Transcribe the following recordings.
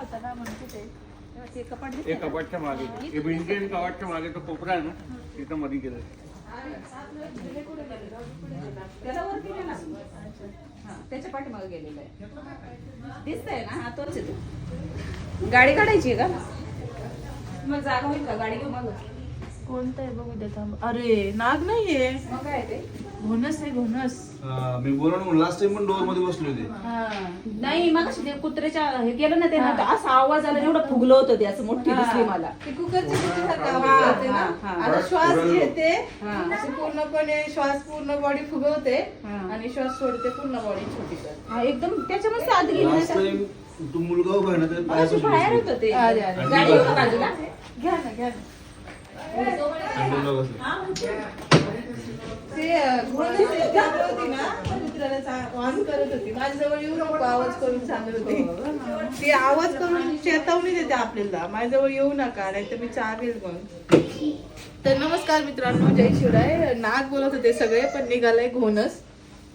होता ना म्हणते ते कपाट हे ना? कपाटच्या मागे. हे भिंती आणि कपाटच्या मागे तो कोपरा आहे ना तिथं मध्ये गेलं. त्याला वर केलं ना. हा त्याच्या पाठीमागे गेलेलं आहे. दिसतंय ना? हा तोच आहे तो. गाडी काढायची आहे का? मग जागा होईल का? गाडी घेऊ मग. कोणतं आहे बघू दे थांब अरे नाग नाहीये. मग काय ते? घोणस आहे घोणस हा, मी बोललो ना लास्ट टाइम पण डोरमध्ये बसले होते. हा. नाही मग ते कुत्र्याच्या हे केलं ना ते ना तर असा आवाज आला एवढं फुगलं होतं ते असं मोठी दिसली मला. ते कुकरची भीतीसारखं आवाज हा, करते ना? हा, हा. आता श्वास घेते. हा. अशी पूर्णपणे श्वास पूर्ण बॉडी फुगवते हा. आणि श्वास सोडते पूर्ण बॉडी छोटी करते. हा, एकदम त्याच्यामुळे आत गेली लास्ट नाही टाइम तू मुलगा उभा आहे ना का? बाहेर बसली. होतं ते. अरे, अरे. गाडी का बाजूला. घ्या ना घ्या ना. करत होती. माझ्याजवळ येऊ नको आवाज करून सांगत होती. ती आवाज करून चेतावणी देते आपल्याला. माझ्याजवळ येऊ नका नाही तर मी चावेल मग. तर नमस्कार मित्रांनो जय शिवराय. नाग बोलत होते सगळे पण निघालाय घोणस.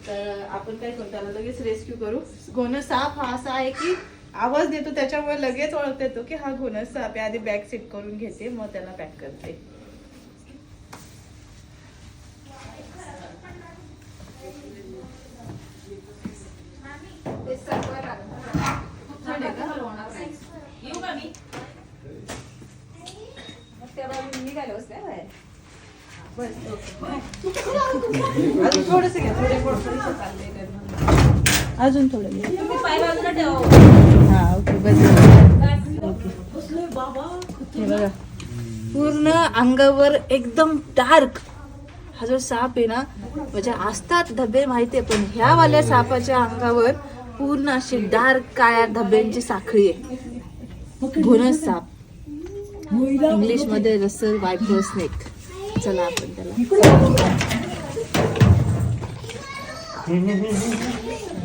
तर आपण काय करू? त्याला लगेच रेस्क्यू करू. घोणस साप हा असा आहे की आवाज देतो त्याच्यामुळे लगेच ओळखता येतो की हा घोणस साप आहे आधी बॅग सीट करून घेते मग त्याला पॅक करते थोडस घ्या थोडे. अजून थोडं घ्या तुम्ही पाय बाजूला ठेवा. हा ओके बस. हे बघा. पूर्ण अंगावर एकदम डार्क. हा जो साप आहे ना म्हणजे असतात धबे माहितीये पण ह्या वाल्या सापाच्या अंगावर पूर्ण अशी डार्क काळ्या धब्यांची साखळी आहे. घोणस साप. इंग्लिशमध्ये रसल वायपर स्नेक चला आपण त्याला.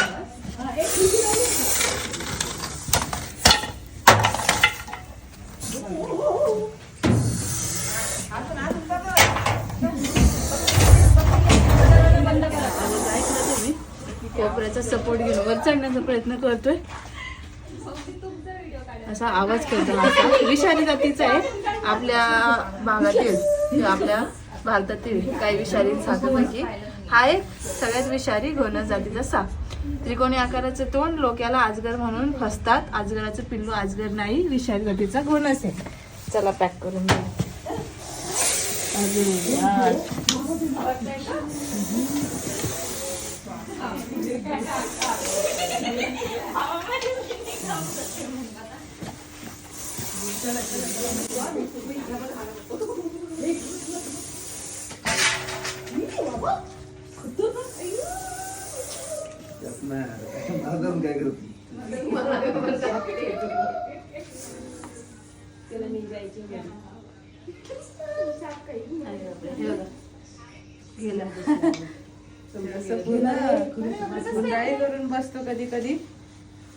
कोपऱ्याचा सपोर्ट घेऊन वर चढण्याचा प्रयत्न करतोय. असा आवाज करतो विषारी जातीचा आहे. आपल्या भागातील आपल्या भारतातील काही विषारी सापापैकी हा एक सगळ्यात विषारी घोणस जातीचा साप. त्रिकोणी आकाराचे तोंड लोक याला आजगर म्हणून फसतात. आजगराचं पिल्लू आजगर नाही विषारी जातीचा घोणस आहे चला पॅक करून द्या काय करत करून बसतो कधी कधी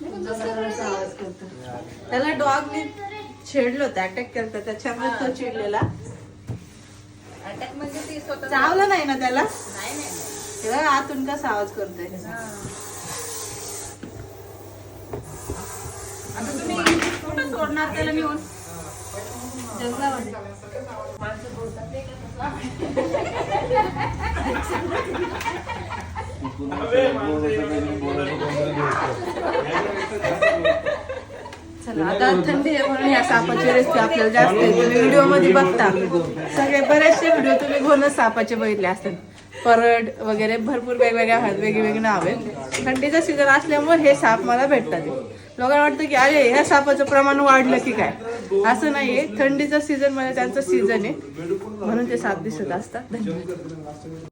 आवाज करतो त्याला डॉगने छेडलं होतं अटॅक केलं होतं त्याच्यामुळे तो चिडलेला. अटॅक म्हणजे चावलं नाही ना त्याला? नाही नाही. तेव्हा आतून कसा आवाज करतोय. आता तुम्ही कुठं सोडणार त्याला नेऊन? जंगलामध्ये. चला आता थंडी आहे म्हणून या सापाची रेसिपी आपल्याला जास्त तुम्ही व्हिडिओमध्ये बघता. सगळे बरेचसे व्हिडिओ तुम्ही घेऊनच सापाचे बघितले असतात परड वगैरे भरपूर वेगवेगळ्या हळद वेगवेगळी नावे. थंडीचा सीझन असल्यामुळे हे साप मला भेटतात. लोकांना वाटतं की अरे ह्या सापाचं प्रमाण वाढलं की काय? असं नाहीये. थंडीचा सीझन म्हणजे त्यांचं सीझन आहे. म्हणून ते साप दिसत असतात. धन्यवाद.